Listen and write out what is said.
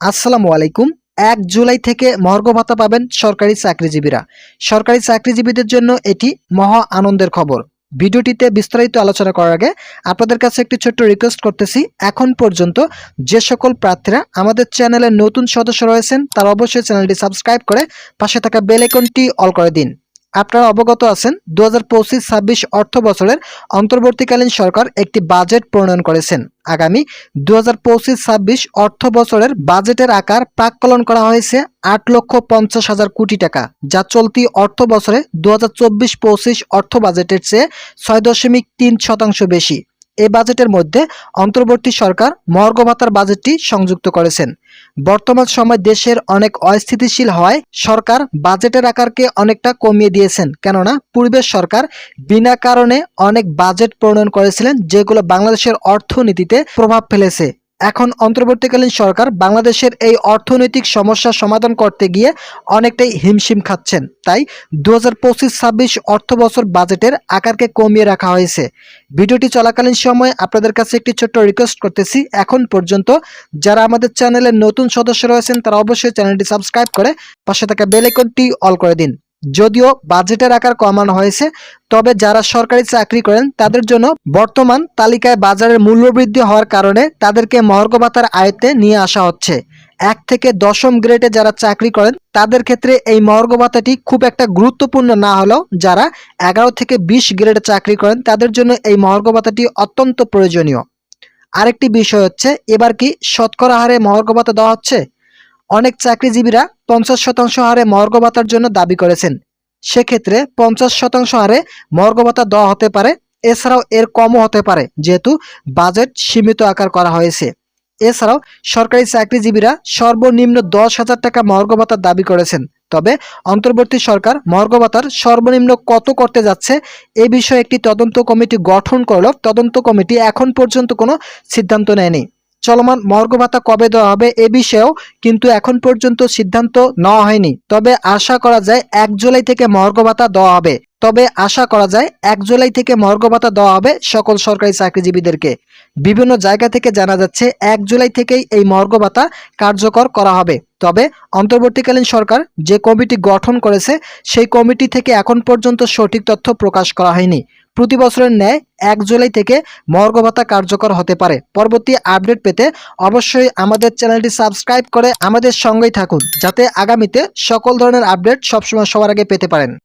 আসসালামু আলাইকুম। এক জুলাই থেকে মর্গ ভাতা পাবেন সরকারি চাকরিজীবীরা। সরকারি চাকরিজীবীদের জন্য এটি মহা আনন্দের খবর। ভিডিওটিতে বিস্তারিত আলোচনা করার আগে আপনাদের কাছে একটি ছোট্ট রিকোয়েস্ট করতেছি। এখন পর্যন্ত যে সকল প্রার্থীরা আমাদের চ্যানেলের নতুন সদস্য রয়েছেন, তারা অবশ্যই চ্যানেলটি সাবস্ক্রাইব করে পাশে থাকা বেল অল করে দিন। আপনারা অবগত আছেন দু হাজার পঁচিশ ছাব্বিশ অর্থ বছরের অন্তর্বর্তীকালীন সরকার একটি বাজেট প্রণয়ন করেছেন। আগামী দু হাজার পঁচিশ ছাব্বিশ অর্থ বছরের বাজেটের আকার প্রাককলন করা হয়েছে আট লক্ষ পঞ্চাশ হাজার কোটি টাকা, যা চলতি অর্থ বছরে দু হাজার চব্বিশ পঁচিশ অর্থ বাজেটের চেয়ে ছয় দশমিক তিন শতাংশ বেশি। এই বাজেটের মধ্যে অন্তর্বর্তী সরকার মর্গ ভাতার বাজেটটি সংযুক্ত করেছেন। বর্তমান সময় দেশের অনেক অস্থিতিশীল হওয়ায় সরকার বাজেটের আকারকে অনেকটা কমিয়ে দিয়েছেন, কেননা পূর্বের সরকার বিনা কারণে অনেক বাজেট প্রণয়ন করেছিলেন যেগুলো বাংলাদেশের অর্থনীতিতে প্রভাব ফেলেছে। এখন অন্তর্বর্তীকালীন সরকার বাংলাদেশের এই অর্থনৈতিক সমস্যা সমাধান করতে গিয়ে অনেকটাই হিমশিম খাচ্ছেন। তাই দু হাজার পঁচিশ ছাব্বিশ অর্থ বছর বাজেটের আকারকে কমিয়ে রাখা হয়েছে। ভিডিওটি চলাকালীন সময় আপনাদের কাছে একটি ছোট্ট রিকোয়েস্ট করতেছি। এখন পর্যন্ত যারা আমাদের চ্যানেলের নতুন সদস্য রয়েছেন, তারা অবশ্যই চ্যানেলটি সাবস্ক্রাইব করে পাশে থাকা বেল আইকনটি অল করে দিন। যদিও বাজেটের আকার কমানো হয়েছে, তবে যারা সরকারি চাকরি করেন, তাদের জন্য বর্তমান তালিকায় বাজারের মূল্যবৃদ্ধি হওয়ার কারণে তাদেরকে মর্গ ভাতার আয়ত্তে নিয়ে আসা হচ্ছে। এক থেকে দশম গ্রেডে যারা চাকরি করেন, তাদের ক্ষেত্রে এই মর্গ ভাতাটি খুব একটা গুরুত্বপূর্ণ না হলেও যারা এগারো থেকে বিশ গ্রেডে চাকরি করেন, তাদের জন্য এই মর্গ ভাতাটি অত্যন্ত প্রয়োজনীয়। আরেকটি বিষয় হচ্ছে, এবার কি শতকরা হারে মহর্গ ভাতা দেওয়া হচ্ছে? অনেক চাকরিজীবীরা পঞ্চাশ শতাংশ হারে মর্গ ভাতার জন্য দাবি করেছেন। সেক্ষেত্রে পঞ্চাশ শতাংশ হারে মর্গ ভাতা দেওয়া হতে পারে, এছাড়াও এর কমও হতে পারে, যেহেতু বাজেট সীমিত আকার করা হয়েছে। এছাড়াও সরকারি চাকরিজীবীরা সর্বনিম্ন দশ হাজার টাকা মর্গ ভাতার দাবি করেছেন। তবে অন্তর্বর্তী সরকার মর্গ ভাতার সর্বনিম্ন কত করতে যাচ্ছে, এ বিষয়ে একটি তদন্ত কমিটি গঠন করলেও তদন্ত কমিটি এখন পর্যন্ত কোনো সিদ্ধান্ত নেয়নি। চলমান মর্গ ভাতা কবে দেওয়া হবে এ বিষয়েও কিন্তু এখন পর্যন্ত সিদ্ধান্ত নেওয়া হয়নি। তবে আশা করা যায় এক জুলাই থেকে মর্গ ভাতা দেওয়া হবে। তবে আশা করা যায় এক জুলাই থেকে মর্গ ভাতা দেওয়া হবে সকল সরকারি চাকরিজীবীদেরকে। বিভিন্ন জায়গা থেকে জানা যাচ্ছে এক জুলাই থেকেই এই মর্গ ভাতা কার্যকর করা হবে। তবে অন্তর্বর্তীকালীন সরকার যে কমিটি গঠন করেছে, সেই কমিটি থেকে এখন পর্যন্ত সঠিক তথ্য প্রকাশ করা হয়নি। প্রতি বছরের ন্যায় এক জুলাই থেকে মর্গ ভাতা কার্যকর হতে পারে। পরবর্তী আপডেট পেতে অবশ্যই আমাদের চ্যানেলটি সাবস্ক্রাইব করে আমাদের সঙ্গেই থাকুন, যাতে আগামীতে সকল ধরনের আপডেট সবসময় সবার আগে পেতে পারেন।